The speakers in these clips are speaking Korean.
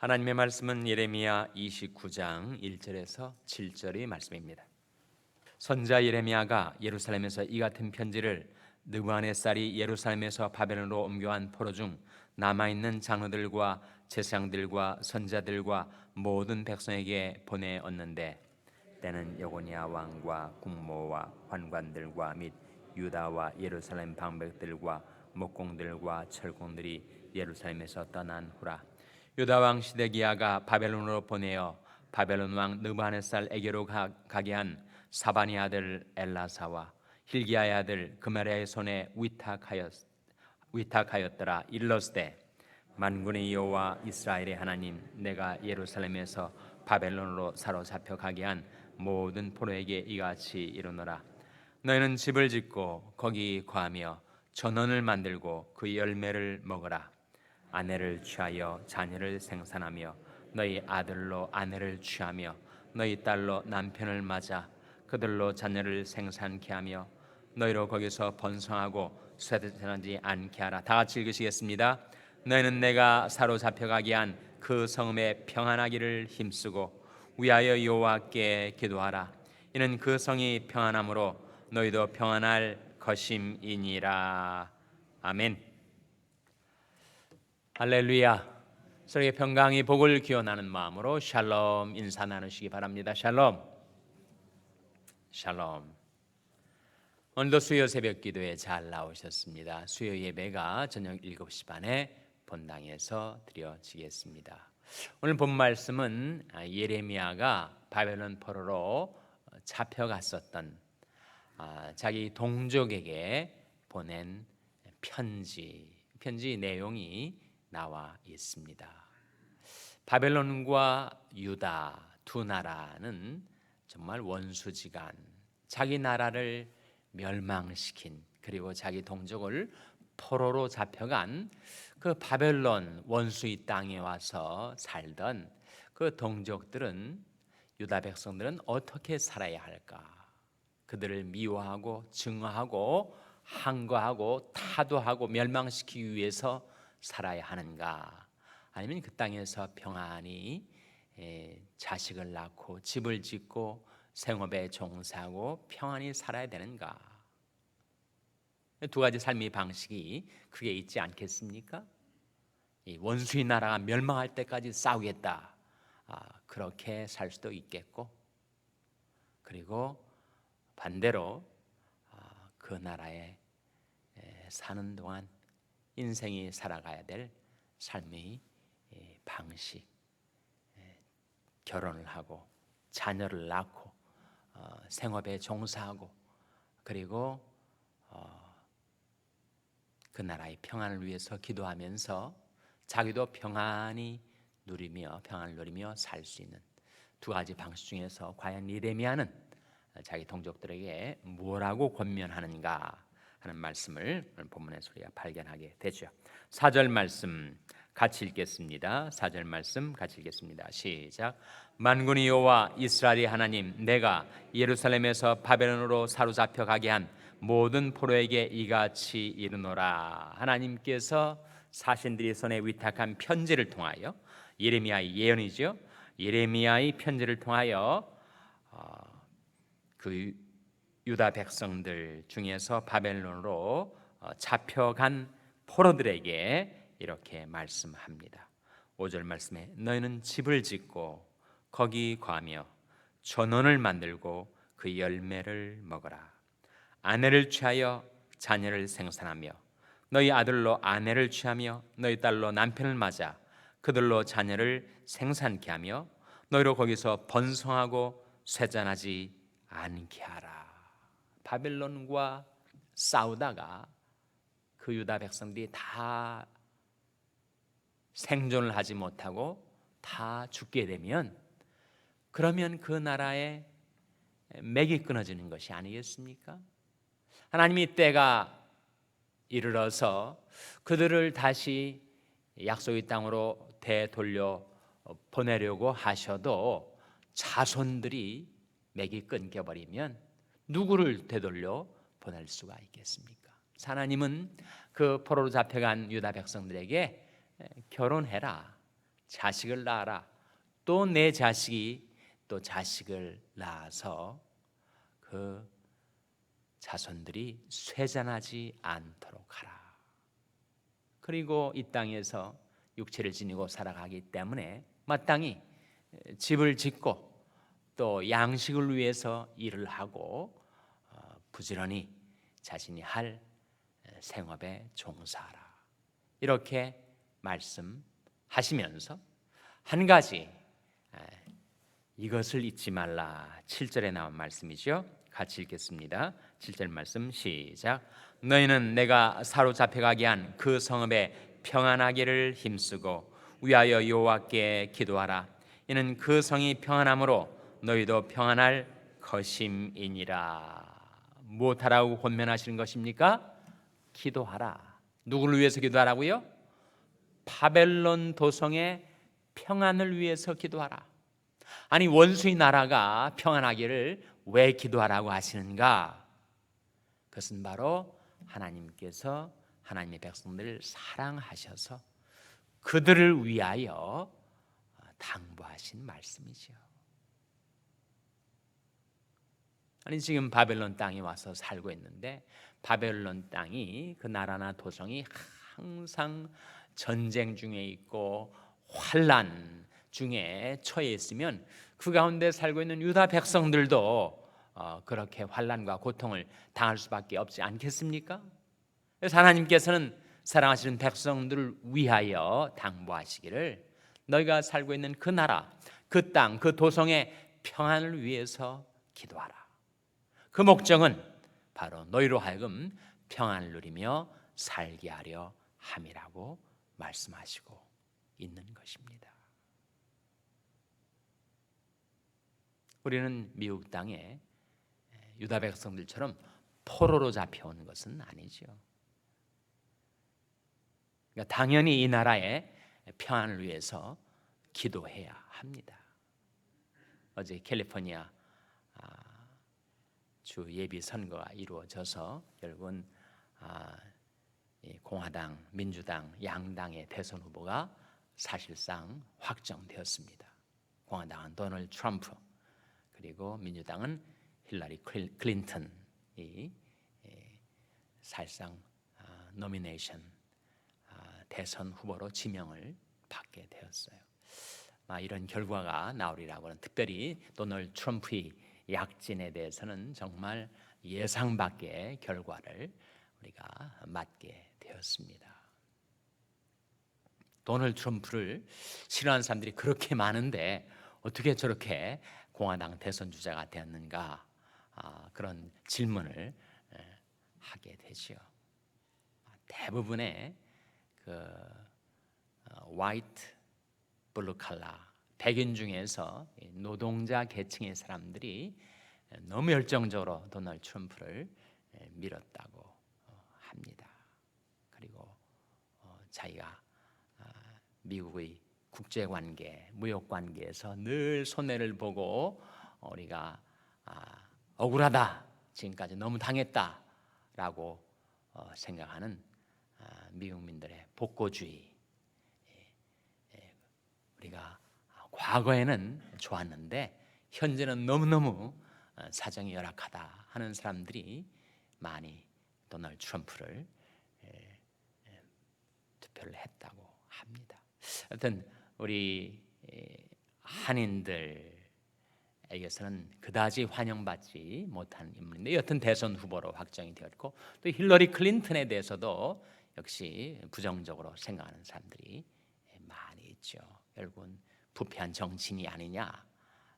하나님의 말씀은 예레미야 29장 1절에서 7절의 말씀입니다. 선자 예레미야가 예루살렘에서 이 같은 편지를 느부갓네살이 예루살렘에서 바벨론으로 옮겨간 포로 중 남아 있는 장로들과 제사장들과 선자들과 모든 백성에게 보내었는데 때는 여고니아 왕과 국모와 환관들과 및 유다와 예루살렘 방백들과 목공들과 철공들이 예루살렘에서 떠난 후라 유다 왕 시데기야가 바벨론으로 보내어 바벨론 왕 느부갓네살에게로 가, 가게 한 사바니 아들 엘라사와 힐기야의 아들 그메라의 손에 위탁하였 위탁하였더라. 일러스되 만군의 여호와 이스라엘의 하나님 내가 예루살렘에서 바벨론으로 사로잡혀 가게 한 모든 포로에게 이같이 이르노라. 너희는 집을 짓고 거기 거하며 전원을 만들고 그 열매를 먹어라 아내를 취하여 자녀를 생산하며 너희 아들로 아내를 취하며 너희 딸로 남편을 맞아 그들로 자녀를 생산케 하며 너희로 거기서 번성하고 쇠퇴하지 않게 하라. 다 같이 읽으시겠습니다. 너희는 내가 사로잡혀 가게 한 그 성읍에 평안하기를 힘쓰고 위하여 여호와께 기도하라. 이는 그 성이 평안함으로 너희도 평안할 것임이니라. 아멘. 할렐루야. 서로의 평강이 복을 기원하는 마음으로 샬롬 인사 나누시기 바랍니다. 샬롬. 샬롬. 오늘도 수요 새벽 기도에 잘 나오셨습니다. 수요 예배가 저녁 7시 반에 본당에서 드려지겠습니다. 오늘 본 말씀은 예레미야가 바벨론 포로로 잡혀갔었던 아, 자기 동족에게 보낸 편지, 편지 내용이 나와 있습니다. 바벨론과 유다 두 나라는 정말 원수지간, 자기 나라를 멸망시킨 그리고 자기 동족을 포로로 잡혀간 그 바벨론 원수의 땅에 와서 살던 그 동족들은 유다 백성들은 어떻게 살아야 할까? 그들을 미워하고 증오하고 항거하고 타도하고 멸망시키기 위해서 살아야 하는가? 아니면 그 땅에서 평안히 자식을 낳고 집을 짓고 생업에 종사하고 평안히 살아야 되는가? 두 가지 삶의 방식이 크게 있지 않겠습니까? 이 원수의 나라가 멸망할 때까지 싸우겠다. 아, 그렇게 살 수도 있겠고, 그리고 반대로 아, 그 나라에 사는 동안 인생이 살아가야 될 삶의 방식, 결혼을 하고 자녀를 낳고 어, 생업에 종사하고 그리고 어, 그 나라의 평안을 위해서 기도하면서 자기도 평안히 누리며 평안을 누리며 살 수 있는 두 가지 방식 중에서 과연 이레미야는 자기 동족들에게 뭐라고 권면하는가 하는 말씀을 본문에서 우리가 발견하게 되죠. 4절 말씀 같이 읽겠습니다. 4절 말씀 같이 읽겠습니다. 시작. 만군의 여호와 이스라엘의 하나님 내가 예루살렘에서 바벨론으로 사로잡혀 가게 한 모든 포로에게 이같이 이르노라. 하나님께서 사신들이 손에 위탁한 편지를 통하여 예레미야의 예언이죠. 예레미야의 편지를 통하여 어, 그 유다 백성들 중에서 바벨론으로 어, 잡혀간 포로들에게 이렇게 말씀합니다. 5절 말씀에 너희는 집을 짓고 거기 거하며 전원을 만들고 그 열매를 먹어라. 아내를 취하여 자녀를 생산하며 너희 아들로 아내를 취하며 너희 딸로 남편을 맞아 그들로 자녀를 생산케 하며 너희로 거기서 번성하고 쇠잔하지 않게 하라. 바벨론과 싸우다가 그 유다 백성들이 다 생존을 하지 못하고 다 죽게 되면 그러면 그 나라에 맥이 끊어지는 것이 아니겠습니까? 하나님이 때가 이르러서 그들을 다시 약속의 땅으로 되돌려 보내려고 하셔도 자손들이 맥이 끊겨 버리면 누구를 되돌려 보낼 수가 있겠습니까? 하나님은 그 포로로 잡혀간 유다 백성들에게 결혼해라. 자식을 낳아라. 또 내 자식이 또 자식을 낳아서 그 자손들이 쇠잔하지 않도록 하라. 그리고 이 땅에서 육체를 지니고 살아가기 때문에 마땅히 집을 짓고 또 양식을 위해서 일을 하고 어, 부지런히 자신이 할 생업에 종사하라. 이렇게 말씀하시면서 한 가지 이것을 잊지 말라. 7절에 나온 말씀이죠. 같이 읽겠습니다. 7절 말씀 시작. 너희는 내가 사로잡혀 가게 한 그 성읍에 평안하기를 힘쓰고 위하여 여호와께 기도하라. 이는 그 성이 평안함으로 너희도 평안할 것임이니라. 무엇하라고 권면하시는 것입니까? 기도하라. 누구를 위해서 기도하라고요? 바벨론 도성의 평안을 위해서 기도하라. 아니 원수의 나라가 평안하기를 왜 기도하라고 하시는가? 그것은 바로 하나님께서 하나님의 백성들을 사랑하셔서 그들을 위하여 당부하신 말씀이죠. 아니 지금 바벨론 땅에 와서 살고 있는데 바벨론 땅이 그 나라나 도성이 항상 전쟁 중에 있고 환란 중에 처해 있으면 그 가운데 살고 있는 유다 백성들도 어, 그렇게 환란과 고통을 당할 수밖에 없지 않겠습니까? 그래서 하나님께서는 사랑하시는 백성들을 위하여 당부하시기를 너희가 살고 있는 그 나라, 그 땅, 그 도성의 평안을 위해서 기도하라. 그 목적은 바로 너희로 하여금 평안을 누리며 살게 하려 함이라고 말씀하시고 있는 것입니다. 우리는 미국 땅에 유다 백성들처럼 포로로 잡혀온 것은 아니죠. 그러니까 당연히 이 나라의 평안을 위해서 기도해야 합니다. 어제 캘리포니아 아, 주 예비 선거가 이루어져서 결국은 아, 공화당, 민주당 양당의 대선 후보가 사실상 확정되었습니다. 공화당은 도널드 트럼프 그리고 민주당은 힐러리 클린턴이 사실상 아, 노미네이션 아, 대선 후보로 지명을 받게 되었어요. 이런 결과가 나오리라고는 특별히 도널드 트럼프의 약진에 대해서는 정말 예상 밖의 결과를 우리가 맞게 되었습니다. 도널드 트럼프를 싫어하는 사람들이 그렇게 많은데 어떻게 저렇게 공화당 대선 주자가 되었는가 아, 그런 질문을 하게 되죠. 대부분의 그 화이트 블루 칼라 백인 중에서 노동자 계층의 사람들이 너무 열정적으로 도널드 트럼프를 밀었다고 어, 합니다. 그리고 어, 자기가 아, 미국의 국제 관계, 무역 관계에서 늘 손해를 보고 우리가 아, 억울하다, 지금까지 너무 당했다라고 어, 생각하는 아, 미국민들의 복고주의. 우리가 과거에는 좋았는데 현재는 너무 너무 어, 사정이 열악하다 하는 사람들이 많이 도널드 트럼프를 투표를 했다고 합니다. 하여튼 우리 한인들에게서는 그다지 환영받지 못한 인물인데 여튼 대선 후보로 확정이 되었고 또 힐러리 클린턴에 대해서도 역시 부정적으로 생각하는 사람들이 많이 있죠. 결국은 부패한 정치인이 아니냐,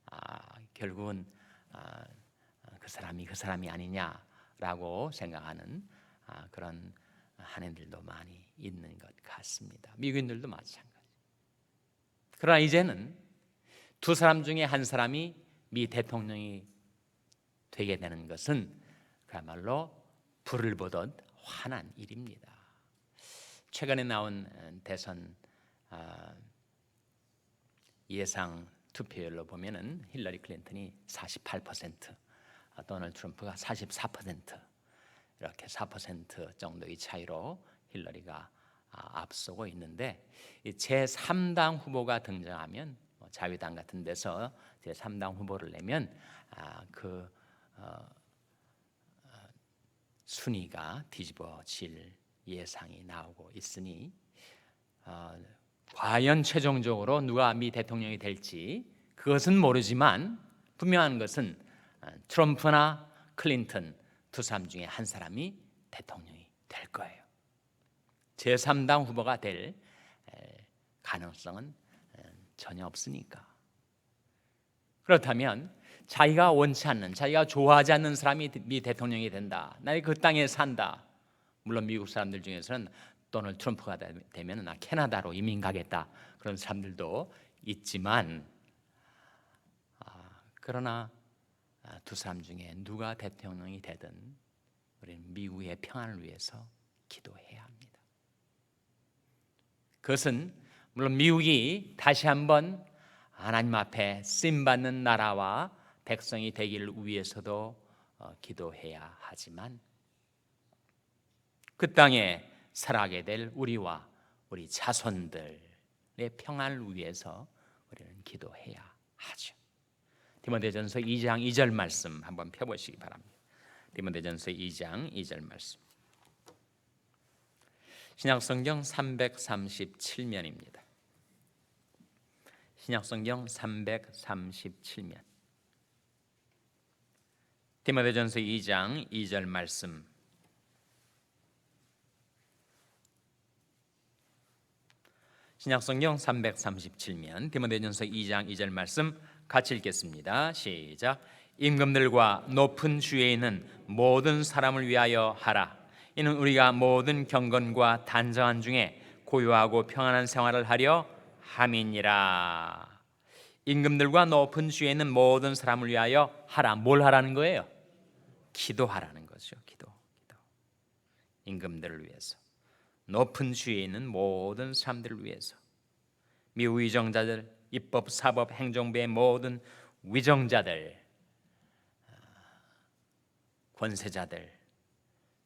아, 결국은 아, 그 사람이 그 사람이 아니냐라고 생각하는 아, 그런 한인들도 많이 있는 것 같습니다. 미국인들도 마찬가지. 그러나 이제는 두 사람 중에 한 사람이 미 대통령이 되게 되는 것은 그야말로 불을 보듯 환한 일입니다. 최근에 나온 대선 아, 예상 투표율로 보면은 힐러리 클린턴이 48%, 도널드 트럼프가 44% 이렇게 4% 정도의 차이로 힐러리가 아, 앞서고 있는데 제 3당 후보가 등장하면 뭐 자유당 같은 데서 제 3당 후보를 내면 아, 그 어, 어, 순위가 뒤집어질 예상이 나오고 있으니 어, 과연 최종적으로 누가 미 대통령이 될지 그것은 모르지만 분명한 것은 어, 트럼프나 클린턴 두 사람 중에 한 사람이 대통령이 될 거예요. 제3당 후보가 될 에, 가능성은 에, 전혀 없으니까. 그렇다면 자기가 원치 않는, 자기가 좋아하지 않는 사람이 미 대통령이 된다. 나의 그 땅에 산다. 물론 미국 사람들 중에서는 도널드 트럼프가 되면 나 캐나다로 이민 가겠다 그런 사람들도 있지만 아, 그러나 아, 두 사람 중에 누가 대통령이 되든 우리는 미국의 평안을 위해서 기도해야 합니다. 그것은 물론 미국이 다시 한번 하나님 앞에 쓰임 받는 나라와 백성이 되기를 위해서도 어, 기도해야 하지만 그 땅에 살아가게 될 우리와 우리 자손들의 평안을 위해서 우리는 기도해야 하죠. 디모데전서 2장 2절 말씀 한번 펴보시기 바랍니다. 디모데전서 2장 2절 말씀. 신약성경 337면입니다. 신약성경 337면. 디모데전서 2장 2절 말씀. 신약성경 337면 디모데전서 2장 2절 말씀 같이 읽겠습니다. 시작. 임금들과 높은 주에 있는 모든 사람을 위하여 하라. 이는 우리가 모든 경건과 단정한 중에 고요하고 평안한 생활을 하려 함이니라. 임금들과 높은 주에 있는 모든 사람을 위하여 하라. 뭘 하라는 거예요? 기도하라는 거죠. 기도. 기도. 임금들을 위해서. 높은 주에 있는 모든 사람들을 위해서 미위정자들, 입법, 사법, 행정부의 모든 위정자들, 아, 권세자들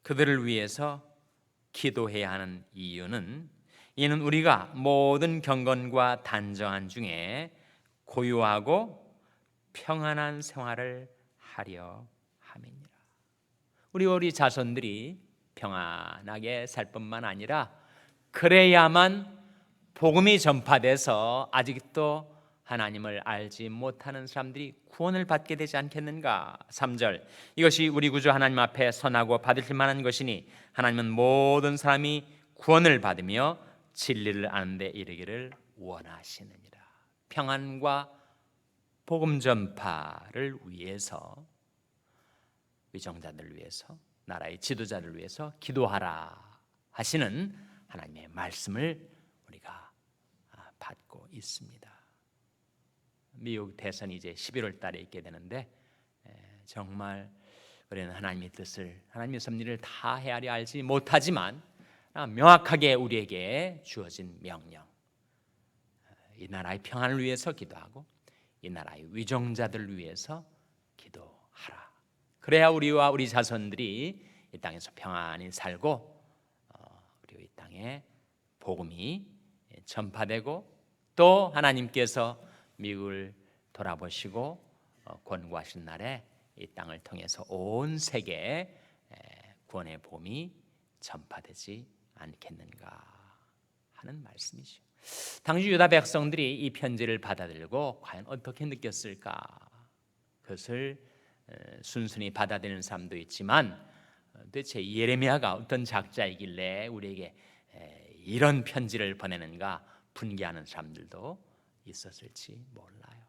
그들을 위해서 기도해야 하는 이유는 이는 우리가 모든 경건과 단정한 중에 고요하고 평안한 생활을 하려 함이니라. 우리 우리 자손들이 평안하게 살 뿐만 아니라 그래야만 복음이 전파돼서 아직도 하나님을 알지 못하는 사람들이 구원을 받게 되지 않겠는가? 3절. 이것이 우리 구주 하나님 앞에 선하고 받으실 만한 것이니 하나님은 모든 사람이 구원을 받으며 진리를 아는 데 이르기를 원하시느니라. 평안과 복음 전파를 위해서 위정자들을 위해서 나라의 지도자를 위해서 기도하라 하시는 하나님의 말씀을 우리가 아, 받고 있습니다. 미국 대선이 이제 11월 달에 있게 되는데 정말 우리는 하나님의 뜻을 하나님의 섭리를 다 헤아려 알지 못하지만 아, 명확하게 우리에게 주어진 명령 이 나라의 평안을 위해서 기도하고 이 나라의 위정자들을 위해서. 그래야 우리와 우리 자손들이 이 땅에서 평안히 살고 어, 우리 이 땅에 복음이 전파되고 또 하나님께서 미국을 돌아보시고 어, 권고하신 날에 이 땅을 통해서 온 세계에 구원의 봄이 전파되지 않겠는가 하는 말씀이죠. 당시 유다 백성들이 이 편지를 받아들고 과연 어떻게 느꼈을까? 그것을 순순히 받아들이는 사람도 있지만 어, 대체 예레미야가 어떤 작자이길래 우리에게 이런 편지를 보내는가 분개하는 사람들도 있었을지 몰라요.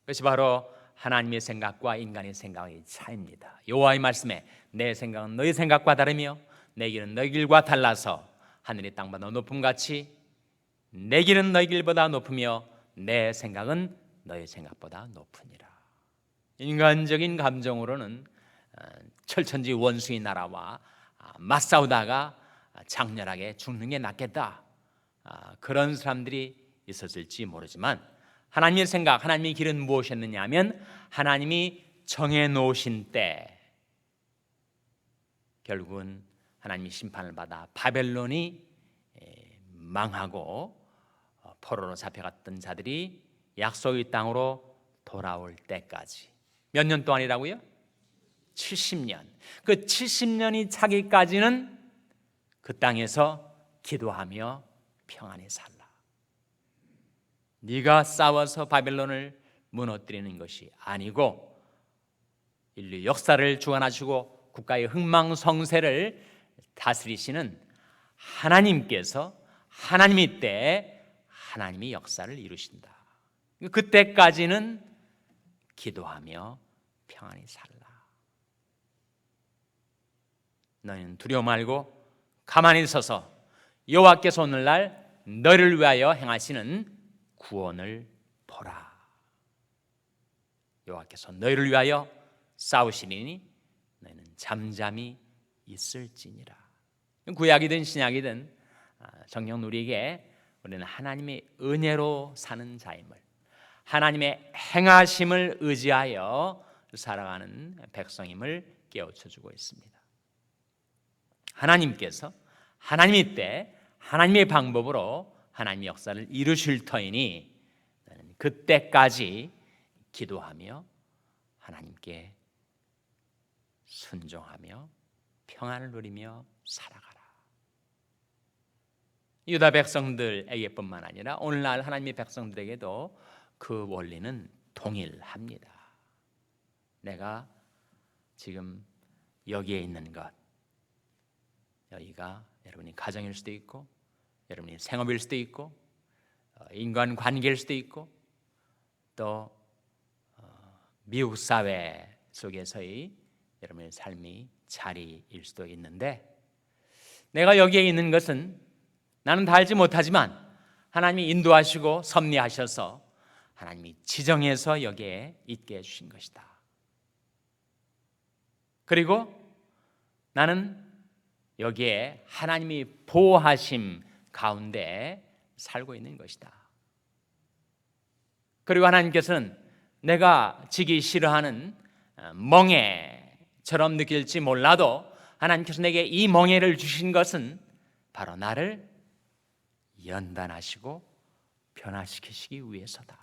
그것이 바로 하나님의 생각과 인간의 생각의 차이입니다. 여호와의 말씀에 내 생각은 너희 생각과 다르며 내 길은 너희 길과 달라서 하늘이 땅보다 높음 같이 내 길은 너희 길보다 높으며 내 생각은 너희 생각보다 높으니라. 인간적인 감정으로는 어, 철천지 원수의 나라와 아, 맞싸우다가 장렬하게 죽는 게 낫겠다. 아, 그런 사람들이 있었을지 모르지만 하나님의 생각, 하나님의 길은 무엇이었느냐 하면 하나님이 정해 놓으신 때 결국은 하나님이 심판을 받아 바벨론이 에, 망하고 어, 포로로 잡혀갔던 자들이 약속의 땅으로 돌아올 때까지 몇 년 동안이라고요? 70년. 그 70년이 차기까지는 그 땅에서 기도하며 평안히 살라. 네가 싸워서 바벨론을 무너뜨리는 것이 아니고 인류 역사를 주관하시고 국가의 흥망성쇠를 다스리시는 하나님께서 하나님이 때 하나님이 역사를 이루신다. 그때까지는 기도하며 평안히 살라. 너희는 두려워 말고 가만히 서서 여호와께서 오늘날 너를 위하여 행하시는 구원을 보라. 여호와께서 너희를 위하여 싸우시리니 너희는 잠잠히 있을지니라. 구약이든 신약이든 아, 정녕 우리에게 우리는 하나님의 은혜로 사는 자임을 하나님의 행하심을 의지하여 살아가는 백성임을 깨우쳐 주고 있습니다. 하나님께서 하나님의 때 하나님의 방법으로 하나님의 역사를 이루실 터이니 그때까지 기도하며 하나님께 순종하며 평안을 누리며 살아가라. 유다 백성들에게뿐만 아니라 오늘날 하나님의 백성들에게도 그 원리는 동일합니다. 내가 지금 여기에 있는 것, 여기가 여러분이 가정일 수도 있고, 여러분이 생업일 수도 있고, 어, 인간 관계일 수도 있고, 또 어, 미국 사회 속에서의 여러분의 삶이 자리일 수도 있는데, 내가 여기에 있는 것은 나는 다 알지 못하지만 하나님이 인도하시고 섭리하셔서 하나님이 지정해서 여기에 있게 해주신 것이다. 그리고 나는 여기에 하나님이 보호하심 가운데 살고 있는 것이다. 그리고 하나님께서는 내가 지기 싫어하는 어, 멍해처럼 느낄지 몰라도 하나님께서 내게 이 멍해를 주신 것은 바로 나를 연단하시고 변화시키시기 위해서다.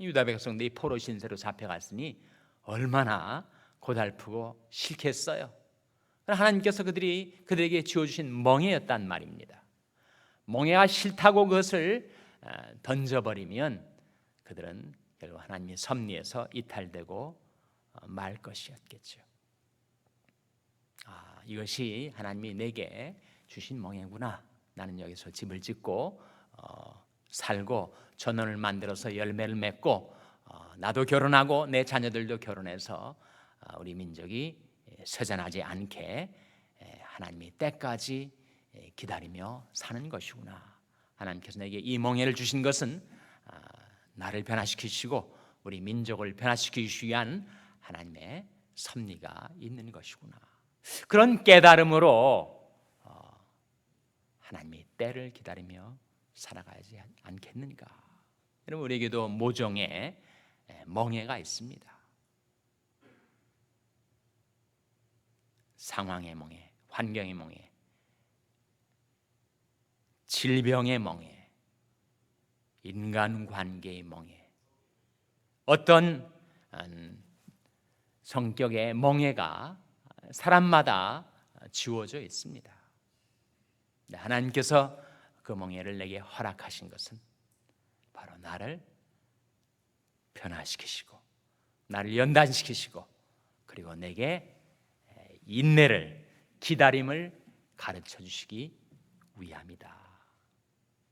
유다 백성들이 포로 신세로 잡혀갔으니 얼마나 고달프고 싫겠어요. 하나님께서 그들이 그들에게 지어주신 멍해였단 말입니다. 멍해가 싫다고 그것을 아, 던져버리면 그들은 결국 하나님의 섭리에서 이탈되고 어, 말 것이었겠죠. 아, 이것이 하나님이 내게 주신 멍해구나. 나는 여기서 집을 짓고 어, 살고 전원을 만들어서 열매를 맺고 어, 나도 결혼하고 내 자녀들도 결혼해서 어, 우리 민족이 서전하지 않게 하나님의 때까지 기다리며 사는 것이구나. 하나님께서 내게 이 멍해를 주신 것은 아, 나를 변화시키시고 우리 민족을 변화시키기 위한 하나님의 섭리가 있는 것이구나. 그런 깨달음으로 하나님의 때를 기다리며 살아가야지 않겠는가? 여러분 우리에게도 모종의 멍해가 있습니다. 상황의 멍해, 환경의 멍해, 질병의 멍해, 인간 관계의 멍해, 어떤 음, 성격의 멍해가 사람마다 지워져 있습니다. 하나님께서 그 멍해를 내게 허락하신 것은 바로 나를 변화시키시고 나를 연단시키시고 그리고 내게 인내를 기다림을 가르쳐 주시기 위함이다.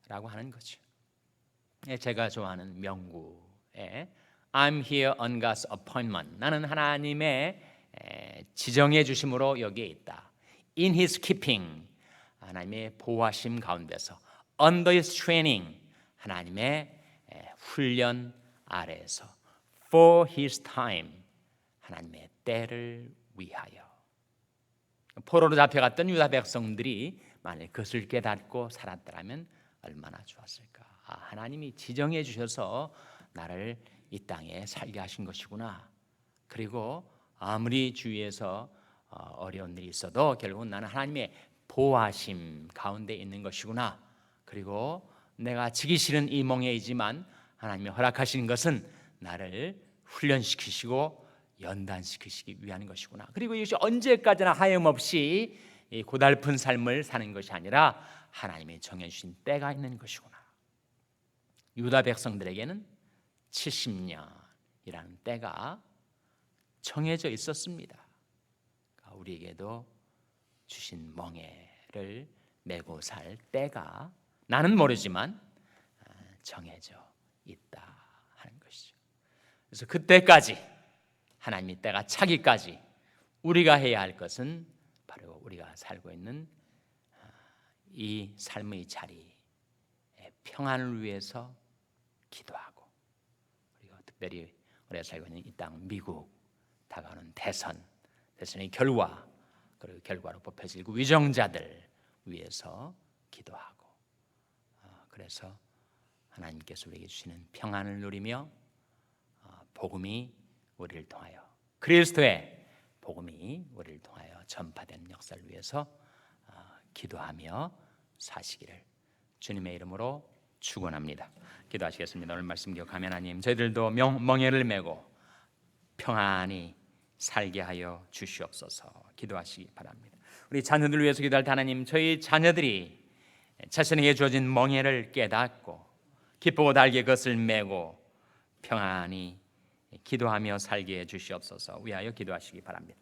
라고 하는 거죠. 예, 제가 좋아하는 명구에 I'm here on God's appointment. 나는 하나님의 지정해 주심으로 여기에 있다. In His keeping. 하나님의 보호하심 가운데서 under his training 하나님의 훈련 아래에서 for his time 하나님의 때를 위하여 포로로 잡혀갔던 유다 백성들이 만약 그것을 깨닫고 살았더라면 얼마나 좋았을까. 아, 하나님이 지정해 주셔서 나를 이 땅에 살게 하신 것이구나. 그리고 아무리 주위에서 어, 어려운 일이 있어도 결국은 나는 하나님의 보호하심 가운데 있는 것이구나. 그리고 내가 지기 싫은 이 멍에이지만 하나님이 허락하시는 것은 나를 훈련시키시고 연단시키시기 위한 것이구나. 그리고 이것이 언제까지나 하염없이 이 고달픈 삶을 사는 것이 아니라 하나님이 정해주신 때가 있는 것이구나. 유다 백성들에게는 70년이라는 때가 정해져 있었습니다. 그러니까 우리에게도 주신 멍에를 메고 살 때가 나는 모르지만 아, 정해져 있다 하는 것이죠. 그래서 그때까지 하나님이 때가 차기까지 우리가 해야 할 것은 바로 우리가 살고 있는 아, 이 삶의 자리 평안을 위해서 기도하고 그리고 특별히 우리가 살고 있는 이 땅 미국 다가오는 대선 대선의 결과 그리고 결과로 뽑혀질 그 위정자들 위해서 기도하고 어, 그래서 하나님께서 우리에게 주시는 평안을 누리며 어, 복음이 우리를 통하여 그리스도의 복음이 우리를 통하여 전파되는 역사를 위해서 어, 기도하며 사시기를 주님의 이름으로 축원합니다. 기도하시겠습니다. 오늘 말씀 기억하면 하나님 저희들도 명, 멍에를 메고 평안히 살게 하여 주시옵소서. 기도하시기 바랍니다. 우리 자녀들 위해서 기도할 때 하나님 저희 자녀들이 자신에게 주어진 멍에를 깨닫고 기쁘고 달게 그것을 메고 평안히 기도하며 살게 해 주시옵소서. 위하여 기도하시기 바랍니다.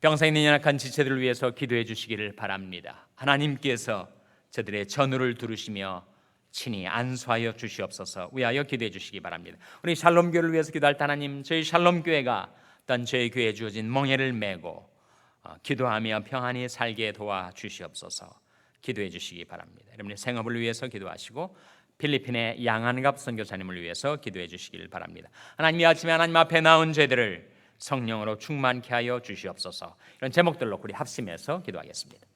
병상에 있는 연약한 지체들을 위해서 기도해 주시기를 바랍니다. 하나님께서 저들의 전우를 두르시며 친히 안수하여 주시옵소서. 위하여 기도해 주시기 바랍니다. 우리 샬롬 교회를 위해서 기도할 때 하나님 저희 샬롬 교회가 어떤 저희 교회에 주어진 멍에를 메고 어, 기도하며 평안히 살게 도와 주시옵소서. 기도해 주시기 바랍니다. 여러분의 생업을 위해서 기도하시고 필리핀의 양한갑 선교사님을 위해서 기도해 주시길 바랍니다. 하나님 이 아침에 하나님 앞에 나온 죄들을 성령으로 충만케 하여 주시옵소서. 이런 제목들로 우리 합심해서 기도하겠습니다.